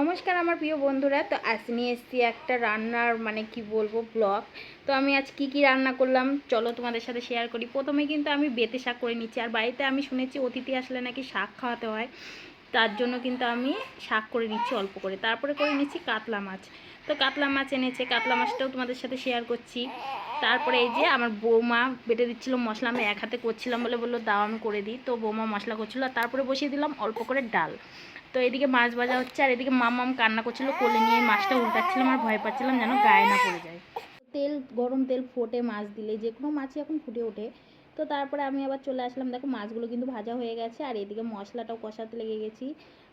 নমস্কার আমার প্রিয় বন্ধুরা, তো আজ নিয়ে এসেছি একটা রান্নার মানে কি বলব ব্লগ তো আমি আজ কি কি রান্না করলাম, চলো তোমাদের সাথে শেয়ার করি। প্রথমে কিন্তু আমি বেতে শাক করে নিচ্ছি, আর বাড়িতে আমি শুনেছি অতিথি আসলে নাকি শাক খাওয়াতে হয়। তার জন্য কিন্তু আমি শাক করে নিচ্ছি অল্প করে। তারপরে করে নিচ্ছি কাতলা মাছ। তো কাতলা মাছ এনেছে, কাতলা মাছটাও তোমাদের সাথে শেয়ার করছি। তারপরে এই যে আমার বৌমা বেটে দিচ্ছিল মশলা, আমি এক হাতে করছিলাম বলে বলল, দাও, আমি করে দিই। তো বৌমা মশলা করছিল আর তারপরে বসিয়ে দিলাম অল্প করে ডাল। তো এদিকে মাছ ভাজা হচ্ছে আর এদিকে মামাম কান্না করছিল, কোলে নিয়ে মাছটা উল্টাচ্ছিলাম আর ভয় পাচ্ছিলাম যেন গায়ে না পড়ে যায়। তেল, গরম তেল ফোটে মাছ দিলে যে কোনো মাছই এখন ফুটে ওঠে। তো তারপরে আমি আবার চলে আসলাম। দেখো, মাছগুলো কিন্তু ভাজা হয়ে গেছে আর এদিকে মশলাটাও কষাতে লেগে গেছি।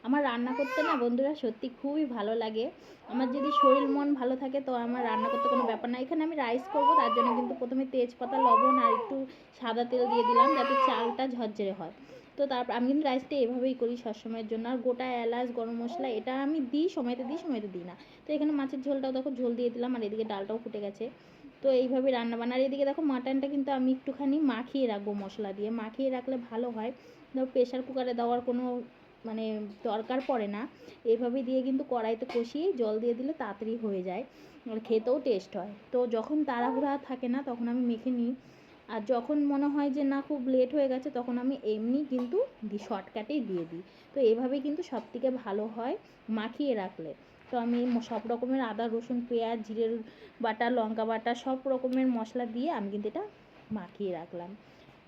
আমার রান্না করতে না, বন্ধুরা, সত্যি খুবই ভালো লাগে। আমার যদি শরীর মন ভালো থাকে, তো আমার রান্না করতে কোনো ব্যাপার না। এখানে আমি রাইস করব, তার জন্য কিন্তু প্রথমে তেজপাতা, লবণ আর একটু সাদা তেল দিয়ে দিলাম, যাতে চালটা ঝরঝরে হয়। তো তারপর আমি কিন্তু রাইসটা এভাবেই করি সবসময়ের জন্য। আর গোটা এলাচ, গরম মশলা, এটা আমি দিই, সময়তে দিই সময়তে দিই না। তো এখানে মাছের ঝোলটাও দেখো, ঝোল দিয়ে দিলাম আর এদিকে ডালটাও ফুটে গেছে। তো এইভাবে রান্না বান্না আর এদিকে দেখো মাটনটা কিন্তু আমি একটুখানি মাখিয়ে রাখব মশলা দিয়ে। মাখিয়ে রাখলে ভালো হয়। ধরো প্রেশার কুকারে দেওয়ার কোনো মানে দরকার পড়ে না। এইভাবে দিয়ে কিন্তু কড়াইতে কষিয়ে জল দিয়ে দিলে তাড়াতাড়ি হয়ে যায়। আর খেতেও টেস্ট হয়। তো যখন তাড়াহুড়া থাকে না তখন আমি মেখে নিই। আর যখন মনে হয় যে না খুব লেট হয়ে গেছে তখন আমি এমনি কিন্তু শর্টকাটেই দিয়ে দিই। তো এভাবেই কিন্তু সব থেকে ভালো হয় মাখিয়ে রাখলে। তো আমি সব রকমের আদা, রসুন, পেঁয়াজ জিরের বাটা, লঙ্কা বাটা সব রকমের মশলা দিয়ে আমি কিন্তু এটা মাখিয়ে রাখলাম।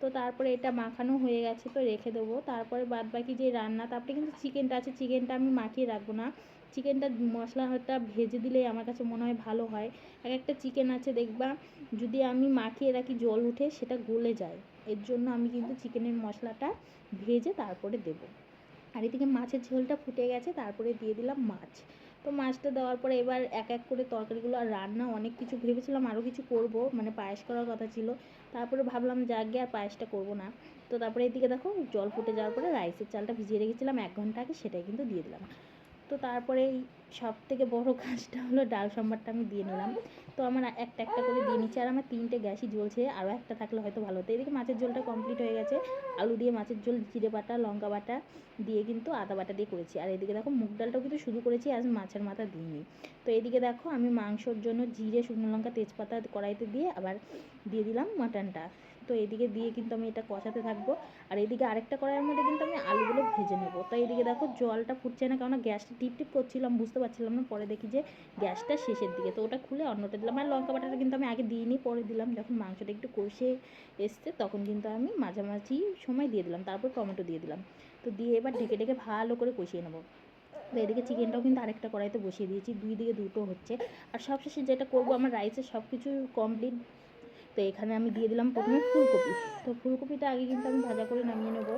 তো তারপরে এটা মাখানো হয়ে গেছে তো রেখে দেবো। তারপরে বাদ বাকি যে রান্না, তারপরে কিন্তু চিকেনটা আছে, চিকেনটা আমি মাখিয়ে রাখব না। চিকেনটা মশলাটা ভেজে দিলেই আমার কাছে মনে হয় ভালো হয়। এক একটা চিকেন আছে, দেখবা যদি আমি মাখিয়ে রাখি, জল উঠে সেটা গলে যায়। এর জন্য আমি কিন্তু চিকেনের মশলাটা ভেজে তারপরে দেবো। আর এদিকে মাছের ঝোলটা ফুটে গেছে, তারপরে দিয়ে দিলাম মাছ। তো মাছটা দেওয়ার পরে এবার এক এক করে তরকারিগুলো আর রান্না, অনেক কিছু ভেবেছিলাম আরও কিছু করব মানে পায়েস করার কথা ছিল। তারপরে ভাবলাম, যাকে আর পায়েসটা করব না। তো তারপরে এদিকে দেখো, জল ফুটে যাওয়ার পরে রাইসের চালটা ভিজিয়ে রেখেছিলাম, এক ঘণ্টা আগে সেটাই কিন্তু দিয়ে দিলাম। তো তারপরে সব থেকে বড় কাজটা হলো ডাল সম্বারটা আমি দিয়ে নিলাম। তো আমার একটা একটা করে দিয়ে নিচ্ছে, আর আমার তিনটে গ্যাসই জ্বলছে, আরও একটা থাকলে হয়তো ভালো হতো। এদিকে মাছের ঝোলটা কমপ্লিট হয়ে গেছে। আলু দিয়ে মাছের ঝোল, জিরে বাটা, লঙ্কা বাটা দিয়ে কিন্তু আদা বাটা দিয়ে করেছি। আর এদিকে দেখো মুগ ডালটাও কিন্তু শুধু করেছি, আজ মাছের মাথা দিইনি। তো এদিকে দেখো আমি মাংসর জন্য জিরে, শুকনো লঙ্কা, তেজপাতা কড়াইতে দিয়ে আবার দিয়ে দিলাম মাটনটা। তো এদিকে দিয়ে কিন্তু আমি এটা কষাতে থাকব। আর এদিকে আরেকটা কড়াইয়ের মধ্যে কিন্তু আমি আলুগুলো ভেজে নেব। তো এদিকে দেখো জলটা ফুটছে না, কেননা গ্যাসটা টিপ টিপ করছিলাম, বুঝতে পারছিলাম না। পরে দেখি যে গ্যাসটা শেষের দিকে, তো ওটা খুলে অন্যটা দিলাম। আর লঙ্কা বাটাটা কিন্তু আমি আগে দিইনি, পরে দিলাম। যখন মাংসটা একটু কষে এসছে, তখন কিন্তু আমি মাঝামাঝি সময় দিয়ে দিলাম। তারপর টমেটো দিয়ে দিলাম। তো দিয়ে এবার ঢেকে ঢেকে ভালো করে কষিয়ে নেব। তো এদিকে চিকেনটাও কিন্তু আরেকটা কড়াইতে বসিয়ে দিয়েছি। দুই দিকে দুটো হচ্ছে। আর সবশেষে যেটা করব, আমার রাইসের সব কিছু কমপ্লিট তো এখানে আমি দিয়ে দিলাম প্রথমে ফুলকপি। তো ফুলকপিটা আগে কিন্তু আমি ভাজা করে নামিয়ে নেব।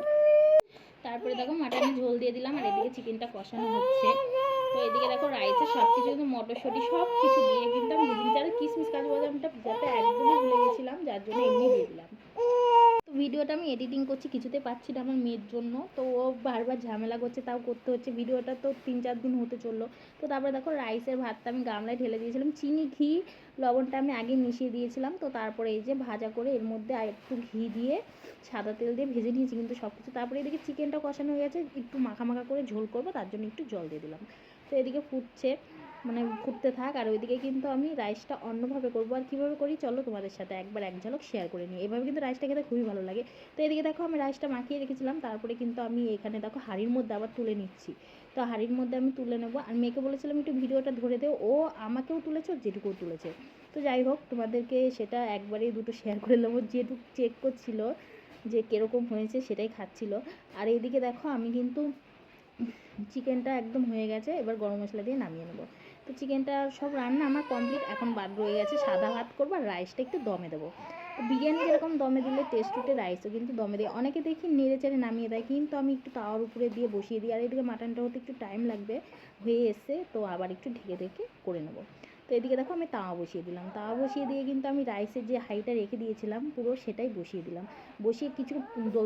তারপরে দেখো মাটনের ঝোল দিয়ে দিলাম আর এদিকে চিকেনটা কষানো হচ্ছে। তো এদিকে দেখো রাইসে সব কিছু কিন্তু মটরশুঁটি সব কিছু দিয়ে কিন্তু আমি ভেজে দিচ্ছি আর কিশমিশ কাজু বাদামটা ভিজাতে একদমই ভুলে গেছিলাম, যার জন্য এমনি দিয়ে দিলাম। ভিডিওটা আমি এডিটিং করছি, কিছুতে পাচ্ছি না আমার মেয়ের জন্য। তো ও বারবার ঝামেলা করছে, তাও করতে হচ্ছে। ভিডিওটা তো তিন চার দিন হতে চলল। তো তারপরে দেখো রাইসের ভাতটা আমি গামলায় ঢেলে দিয়েছিলাম। চিনি, ঘি, লবণটা আমি আগে মিশিয়ে দিয়েছিলাম। তো তারপরে এই যে ভাজা করে এর মধ্যে আর একটু ঘি দিয়ে সাদা তেল দিয়ে ভেজে নিয়েছি কিন্তু সব কিছু তারপরে এদিকে চিকেনটা কষানো হয়ে গেছে। একটু মাখা মাখা করে ঝোল করব, তার জন্য একটু জল দিয়ে দিলাম। তো এদিকে ফুটছে। মানে ঘুরতে থাক আর ওইদিকে কিন্তু আমি রাইসটা অন্যভাবে করব। আর কীভাবে করি চলো তোমাদের সাথে একবার এক ঝলক শেয়ার করে নিই। এভাবে কিন্তু রাইসটা খেতে খুবই ভালো লাগে। তো এদিকে দেখো আমি রাইসটা মাখিয়ে রেখেছিলাম। তারপরে কিন্তু আমি এখানে দেখো হাঁড়ির মধ্যে আবার তুলে নিচ্ছি। তো হাঁড়ির মধ্যে আমি তুলে নেব। আর মেয়েকে বলেছিলাম একটু ভিডিওটা ধরে দে ও আমাকেও তুলেছে ওর যেটুকুও তুলেছে। তো যাই হোক, তোমাদেরকে সেটা একবারেই দুটো শেয়ার করে নেব। যেটুকু চেক করছিল যে কীরকম হয়েছে সেটাই খাচ্ছিল। আর এইদিকে দেখো আমি কিন্তু চিকেনটা একদম হয়ে গেছে। এবার গরম মশলা দিয়ে নামিয়ে নেব। তো চিকেনটা সব রান্না আমার কমপ্লিট এখন বাদ রয়ে গেছে। সাদা ভাত করব আর রাইসটা একটু দমে দেবো। বিরিয়ানি যেরকম দমে দিলে টেস্ট উঠে রাইসও কিন্তু দমে দেয়। অনেকে দেখি নেড়ে চেড়ে নামিয়ে দেয়, কিন্তু আমি একটু তাওয়ার উপরে দিয়ে বসিয়ে দিই। আর এদিকে মাটনটা হতে একটু টাইম লাগবে, হয়ে এসে তো আবার একটু ঢেকে ঢেকে করে নেব। তো এদিকে দেখো আমি তাওয়া বসিয়ে দিলাম। তাওয়া বসিয়ে দিয়ে কিন্তু আমি রাইসের যে হাইটা রেখে দিয়েছিলাম, পুরো সেটাই বসিয়ে দিলাম। বসিয়ে কিছু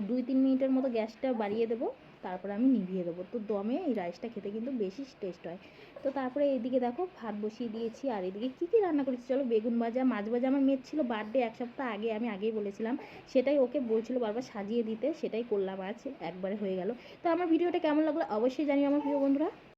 দুই, তিন মিনিটের মতো গ্যাসটা বাড়িয়ে দেবো। তারপরে আমি নিভিয়ে দেবো। তো দমে এই রাইসটা খেতে কিন্তু বেশি টেস্ট হয়। তো তারপরে এদিকে দেখো ভাত বসিয়ে দিয়েছি। আর এদিকে কী কী রান্না করেছি চলো, বেগুন ভাজা, মাছ ভাজা আমার মেয়ের ছিল বার্থডে এক সপ্তাহ আগে, আমি আগেই বলেছিলাম। সেটাই ওকে বলছিল বারবার সাজিয়ে দিতে, সেটাই করলাম আজ, একবারে হয়ে গেল। তো আমার ভিডিওটা কেমন লাগল অবশ্যই জানি আমার প্রিয় বন্ধুরা।